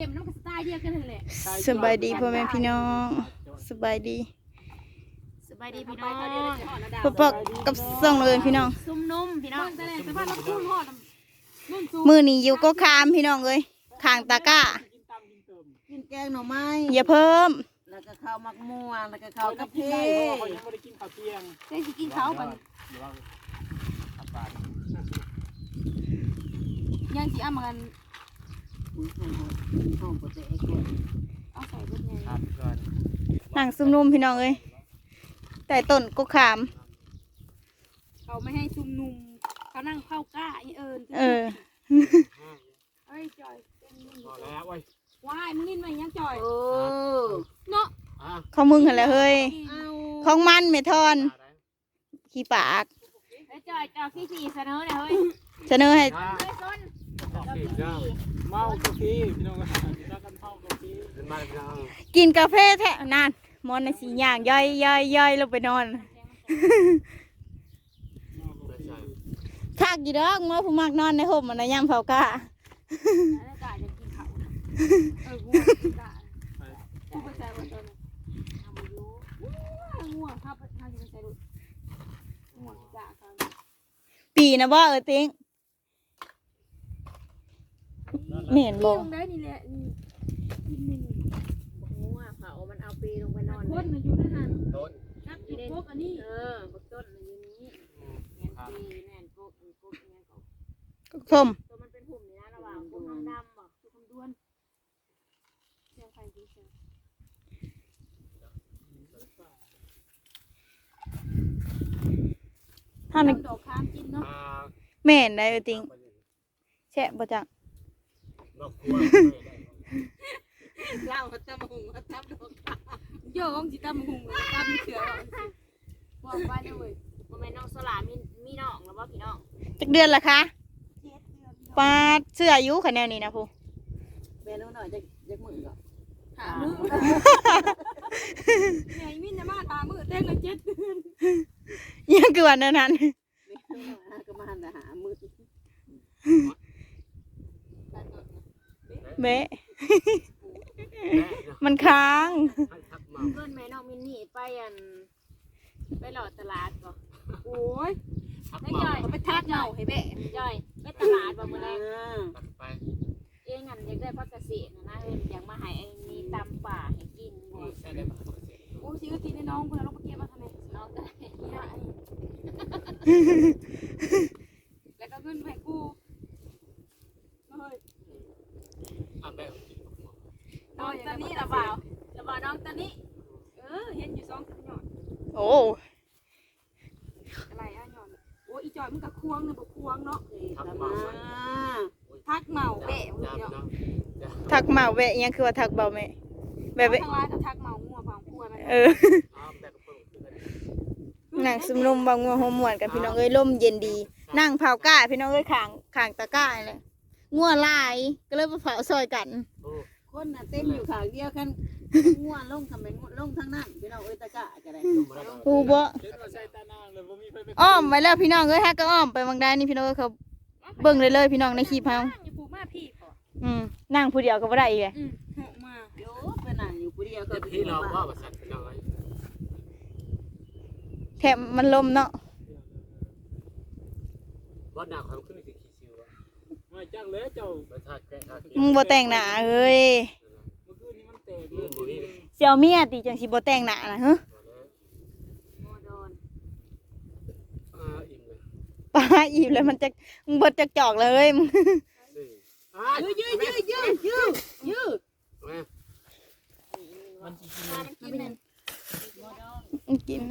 เก็บน้ำกับสไตล์เดียวกันนั่นแหละสบายดีพ่อแม่พี่น้องสบายดีสบายดีพี่น้องพบปะกับส่องเลยพี่น้องซุ่มนุ่มพี่น้องแต่สภาพรถพุ่งหอดนุ่มซุ่มมือนี้อยู่ก็คามพี่น้องเอ้ยข้างตะกร้ากินแกงหน่อไม้อย่าเพิ่มแล้วก็ข้าวมักม่วงแล้วก็ข้าวกะเพได้ราเพราะว่าเขายังไม่ได้กินข้าวเที่ยงได้สิกินเขากันเดี๋ยวว่าขับ ปานยังสิเอามากันห้องปกติไอ้คนเอาใส่เบดไงครับก่อนนั่งซุ่มนุ่มพี่น้องเอ้ยแต่ต้นก็ขาม เขาไม่ให้ซุ่มนุ่มเขานั่งเข้ากล้าอีเอิญเออเอ้ยจอยเป็นนุ่มพอแล้วเว้ยว้ายมึงลิ้นมายังจอยโอ้เนาะอะของมึงหันแหล้วเฮ้ยเอาของมันเมทอนได้ขี้ปากไอ้จอยจอยขี้สี่เสนอเลยเฮ้ยเสนอให้อะเฮ้ยต้น ขอบคุณเจ้าเมากาแฟพี่น้องกันกินแล้วกันเมากาแฟเป็นมาพี่น้องกินกาแฟแท้นานมอนในสีย่างย่อยย่อยย่อยลงไปนอนคักอยู่ดอกมาผู้มักนอนในห่มมันนะย่ำเผากะแล้วกาจะกินเขาเออกูกินกากูไปใส่บนต้นทำมาอยู่ง่วงครับทำจะไปใส่ดูง่วงกาเขาปีนะบ่เออติง เหม็นบ่ลงได้นี่แหละนี่กินนี่งัวเผามันเอาปีลงไปนอนคนมันอยู่ในหันต้นครับอีพวกอันนี้เออบักต้นมันอยู่นี้แม่นปีแม่นพวกอันพวกอันนี้เขาส้มตัวมันเป็นหุ่มนี่นะระหว่างพวกน้องดำบอกทุกคนด้วนเสียงใครดีเสียงท่านดอกค้างกินเนาะอ่าเหม็นได้เออติงแช่บ่จัง นอกครัวเล่าเขาจะมาหุงเขาทับดอกโยกจิตามหุงตามเสือบอกไปเลยบ่แม่นน้องสลามีมีน้องหรือว่าพี่น้องจักเดือนละคะเจ็ดเดือนปาเสื้ออายุคะแนนนี้นะผู้แม่น้องหน่อยจะจะมือก่อนหามือไงมินจะมาหามือเต้นเลยเจ็ดเดือนยังคือวันนั้นนั้น แม่น้องหน่อยก็มาหันหามือ เบะมันค้างทับเมาเพื่อนแม่น้องมินนี่ไปอัน ไปหลอดตลาดบ่โอ้ยทับได้เมาจ่อยไปทักเน่าให้แบะจ่อยไปตลาดบ่มื้อแรกตัดไปเองอันอยากได้ผักกระเสดนะนะเอิ้นอยากมาให้ไอ้นี่ตำป่าให้กินบ่ใช่ได้ปะโอ้ยซื้อทีในน้องคนเราไปเก็บมาทำไมน้องก็ได้นี่นะแล้วก็ขึ้นไปกูเฮ้ย อะแบบ น้องตอนนี้ระเบาระเบาน้องตอนนี้ เออเห็นอยู่สองหยอดโอ้อะไรอะหยอดโอ้อีจอยมันกับควงเนี่ยบอกควงเนาะทับเมาทักเมาแบะมึงจับเนาะเนาะทักเมาแวะยังคือว่าทักเบาแม่แบบทางร้านก็ทักเมางัวเมาควมันเอออ้าวแบบกระเป๋าขึ้นกันนั่งซุมลมบางงัวหัวหมวนกันพี่น้องเอ้ยลมเย็นดี นั่งเผาก้าพี่น้องเอ้ยข้างข้างตะก้าเลยงัวลายก็เลยมาเผาซอยกันโอ้ คนน่ะเต้นอยู่ขางเดียวกันง่วนลงทำไมง่วนลงทั้งนั้นพี่น้องเอ้ยตะกะก็ได้ลงมาแล้วผู้บ่เดี๋ยวเราใส่ตานางเลยบ่มีไฟไปอ้อมไว้แล้วพี่น้องเอ้ยฮะก็อ้อมไปบางได้นี่พี่น้องเอ้ยเขาเบิ่งเลยเลยพี่น้องในคลิปเฮาอย่าปลูกมาพี่ขออืมนั่งผู้เดียวก็บ่ได้อีกเลยอืมเหาะมาโยไปนั่งอยู่ผู้เดียวก็เดี๋ยวพี่เราว่าประสันพี่น้องไอ้แถมมันลมเนาะวัดหน้าความขึ้นคือขี้ชิวอะ ไม่จังเลยเจ้าประชาแกะทามึงบ่แต่งหน้าเอ้ยเมื่อคืนนี้มันแตกเลยบ่มีสิเอาเมียติจังสิบ่แต่งหน้านะฮะโมโดนอ่าอิ่มเลยป้าอีบแล้วมันจะมึงบ่จะจอกเลยมึงสี่อ่ายืดยืดยืดยืดยืดแม่มันจริงมันกินนั่นโมโดน มึงกิน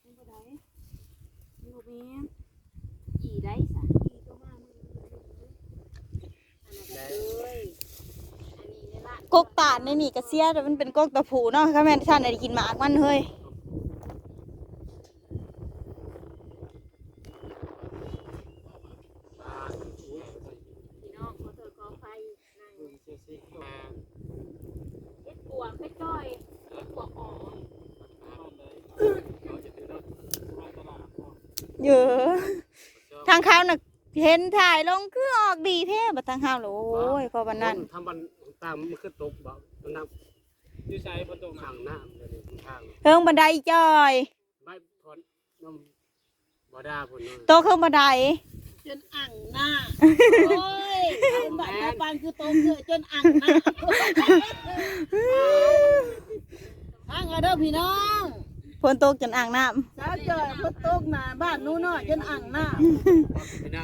ไม่เป็นไรลูกแม่ีได้สะอีตัวมามึงอันนั้นก็เลยอันนี้ในร้านกกตาดในนี่ก็เสียแต่มันเป็นกกตะผูเนาะค่ะแม่นท่านได้กินหมากมันเฮ้ยพี่น้องขอโทษขออภัยนั่งเข็ดปวกเฮ็ดจ้อยเฮ็ดปวกออนเราจะถือรถมาตลาดก่อนเยอะางเขาน่ะพเห็นถ่ายลงคือออกดีแท้บัดทางเฮาโอ้ยพอบันนั้นทำบันตามมันคือตกบ่มันน้อยู่ใส่บนตรงำนั้ทานงน้ำเลยทางเฮิงบันไดจอยไม่พอน้ำบ่ได้พุ่นโตะเฮิงบันไดจนอ่างหน้าโอ้ยเป็นบัตรตาปานคือโตเกือจนอ่างหน้าทางอะเด้อพี่น้อง ฝนตกจนอ่างน้ำสาวจอยพุทตกหน้าบ้านหนู้นเนาะจนอ่างหน้าไม่ได้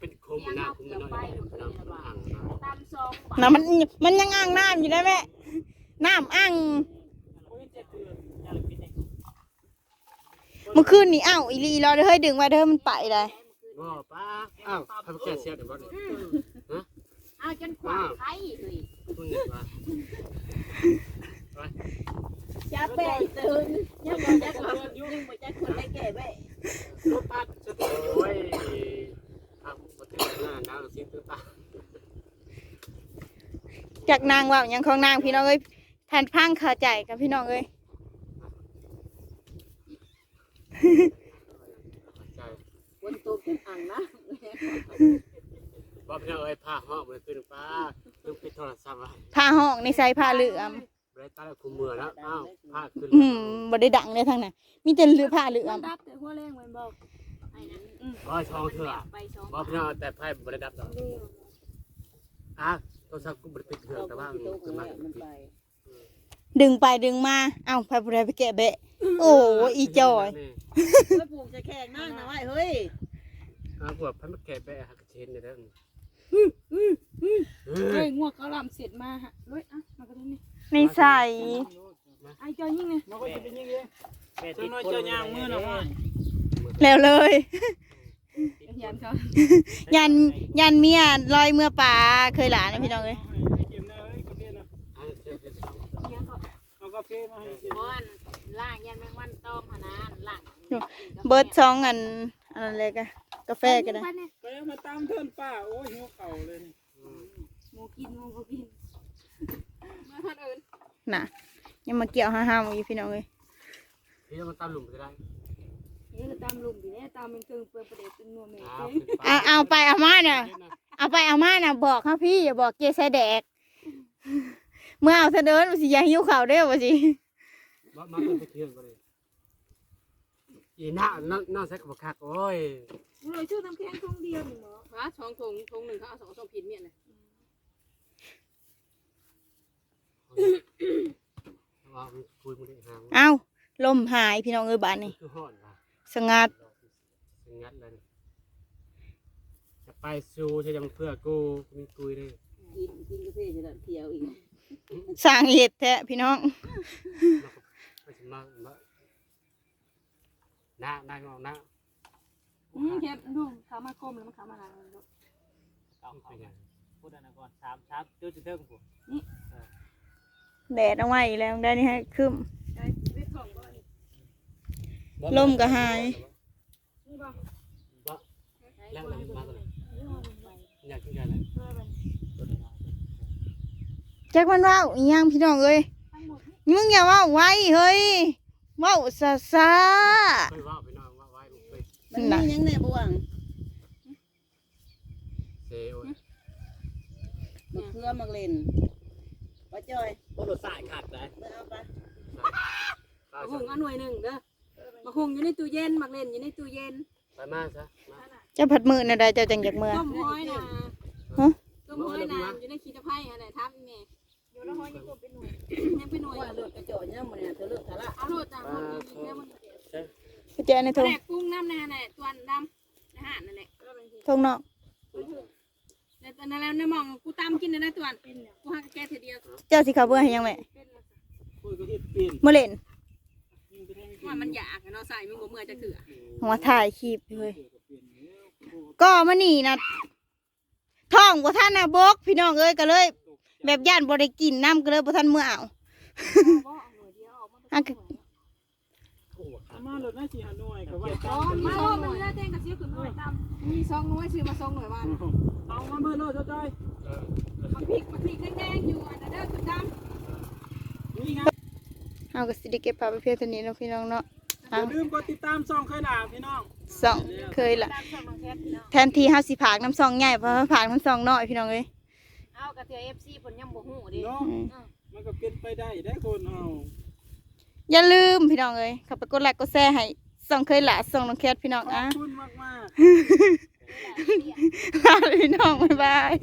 เป็นโคมหน้าคุมน้อยน้ำอ่างตามซองน่ะมันมันยังอ่างน้ำอยู่ได้แม่น้ำอ่างโอ้ยเจ็บเตือนอย่าเลยพี่เนี่ยเมื่อคืนนี่อ้าวอีลีรอเด้อเฮ้ยดึงไว้เด้อมันไปเลยบ่ป้าอ้าวพาแก่เสียเดี๋ยวบ่ฮะอ้าวจนขวางไข่เฮ้ยคุณเนี่ยว่า จับแบ่ตื่นยังบ่จักคนยังบ่จักคนได้แก่แบ่รถตัดจะติดโอ้ยทำประเทศหน้าหนาวสิตื้อตาจากนางว่าอย่างของนางพี่น้องเอ้ยแทนพังเข้าใจกับพี่น้องเอ้ยใจฝนตกจนอ่างหน้าบ่พี่น้องเอ้ยผ้าห้องมันขึ้นป้าลืมปิดโทรศัพท์ไว้ผ้าห้องในใส่ผ้าเหลือมบ่ ได้ตัดคุมมือแล้วอ้าวผ้าขึ้นอืมบ่ได้ดังเลยทางนั้นมีแต่เหลือผ้าเหลือมันมดับแต่หัวแรงมันบอกไอ้นั้นบ่ช่องเถอะไปสองบ่พี่น้องแต่ไพ่บ่ได้ดับดอกอะโทรศัพท์กูบ่ได้ปิดเครื่องแต่ว่ามันขึ้นมามันไปดึงไปดึงมาเอ้าไปบ่ได้ไปแกะเบะ โอ้อีจอยเพื่อปลูกจะแข่งนั่งนะไว้เฮ้ยอ้าวพวกพันมาแกะแบะหักเชนนี่เด้อเฮ้ยงัวเขาลำเสร็จมาฮะเฮ้ยอะมากระทุ่มนี่ ในใส่ไอ้จอยยิ่งเลยมันก็จะเป็นยังไงเจ้าน้อยเจ้ายางมือหน่อยว่าแล้วเลยยันเขายันยันเมียลอยเมื่อป่าเคยหลานนะพี่น้องเอ้ยล่างยันแมงวันต้มหนานล่างเบิร์ดสองอันอะไรกันกาแฟก็ได้ไปเนี่ยไปมาตามเทินป้าโอ้ยหิวเข่าเลยหมูกินหมูกิน มาทานอื่นน่ะ ยังมาเกี่ยวห้าๆอยู่พี่น้องเอ้ยพี่มันตามหลุมก็ได้นี่เราตามลุมดีเนี่ยตามเป็นตึงเปลือกประเดี๋ยวตึงนัวเมย์อ้าวเอาเอาไปเอามาน่ะเอาไปเอามาน่ะบอกเขาพี่อย่าบอกเกใส่แดก เมื่อเอาเสนอสิอย่าหิวข่าวเด้อว่าสิบ่มาเป็นตะเคียนบ่ได้อีหน้าน้าน้าใส่กับคักโอ้ยเลยชื่อน้ำแข็งทงเดียวหนึ่งเหรอฮะสองถุงถุงหนึ่งเขาเอาสองสองผิดเมียนเลย ว่ามันคุยมันได้หางเอาลมหายพี่น้องเอ้ยบ้านนี่คือฮ้อนว่ะสงัดงัดเลยจะไปสู่ใช่ยังเพื่อกูมีกุยเลยกินกินกาแฟจะได้เที่ยวอีกสร้างเห็ดแท้พี่น้องไม่ใช่มามาหน้าหน้างอหน้าอืมเก็บดูขามาคมแล้วมันขามาหลังดูเอาเขาพูดอันนั้นก่อนสามสามเจ้าจะเทิงผม แดดเอาไว้อีกแล้วได้นี่ให้คึมไอ้เวทของบ่อนลมก็หายนี่บ่บ่แล้วมันมาตัวอยากกินอะไรแจ็คมันเว่าอีหยังพี่น้องเอ้ยมึงอย่าเว่าไว้เฮ้ยเว่าซาซาเคยว่าไปน้องว่าไว้ลูกเคยมันมียังแน่บ่วังเซโอ้ยมะเขือมักเล่น ป้าจอยโอ้รถสายขาดเลยเมื่อเอาไปข้ามาหุงเอาหน่วยหนึ่งเด้อมาหุงอยู่ในตู้เย็นมักเล่นอยู่ในตู้เย็นไปมาซะมาเจ้าผัดมือน่ะได้เจ้าจังจากเมื่อต้มห้อยนะฮะต้มห้อยนะอยู่ในขี้ตะไคร้อะไรทับแม่อยู่แล้วห้อยยังตัวเป็นหน่วยยังเป็นหน่วยว่าเลือดกระโจนเนี่ยมันเนี่ยเธอเลือดทะละเอาโลดจ้ะหมดแม่มันเจ้าในทงแดกกุ้งน้ำในนั่นแหละตัวดำอาหารนั่นแหละทงนอก แต่ตอนนั้นแล้วในมองกูตำกินได้ตัวกูหักแกเทีเดียวเจ้าสิเขับเบื่อให้ยังแม่คุยกับที่ปีนเมื่อเล่นยิงไปแทงว่ามันอยากเนาะใส่มึงบ่เมื่อยจะเถื่อหัวถ่ายคลิปเลยก็มานี่นะท้องบ่ท่านนะบก พี่น้องเอ้ยก็เลยแบบย่านบ่ได้กินน้ำก็เลยบ่ท่านเมื่อเอาบ่เอาหน่วยเดียวออกมาอันก็มาหลุดหน้าสี่หันหน่วยกับว่าอ๋อมาโลมันเลือดแดงำมีซองน้อยซื้อมาซองหน่วยวันเอามาเมื่อโลดเจ้าจ้อยมันพริกมันพริกแดงๆอยู่อันนั้นเด้อดำนี่ไงเอาก็สิได้เก็บภาพไปเพียงเท่านี้เนาะพี่น้องเนาะอย่าลืมกดติดตามช่องเคยหนาพี่น้องสองเคยละตามช่องน้องแคทพี่น้องแทนที่เฮาสิผากน้ำซองใหญ่เพราะว่าผากน้ำซองน้อยพี่น้องเอ้ยเอากระเทียม FC เพิ่นยังบ่ฮู้เดิเนาะอืมมันก็เป็นไปได้ได้คนเฮาอย่าลืมพี่น้องเอ้ยเข้าไปกดไลค์กดแชร์ให้ส่องเคยละส่องน้องแคทพี่น้องขออะบคุณมาก ลาพี่น้องบ๊ายบาย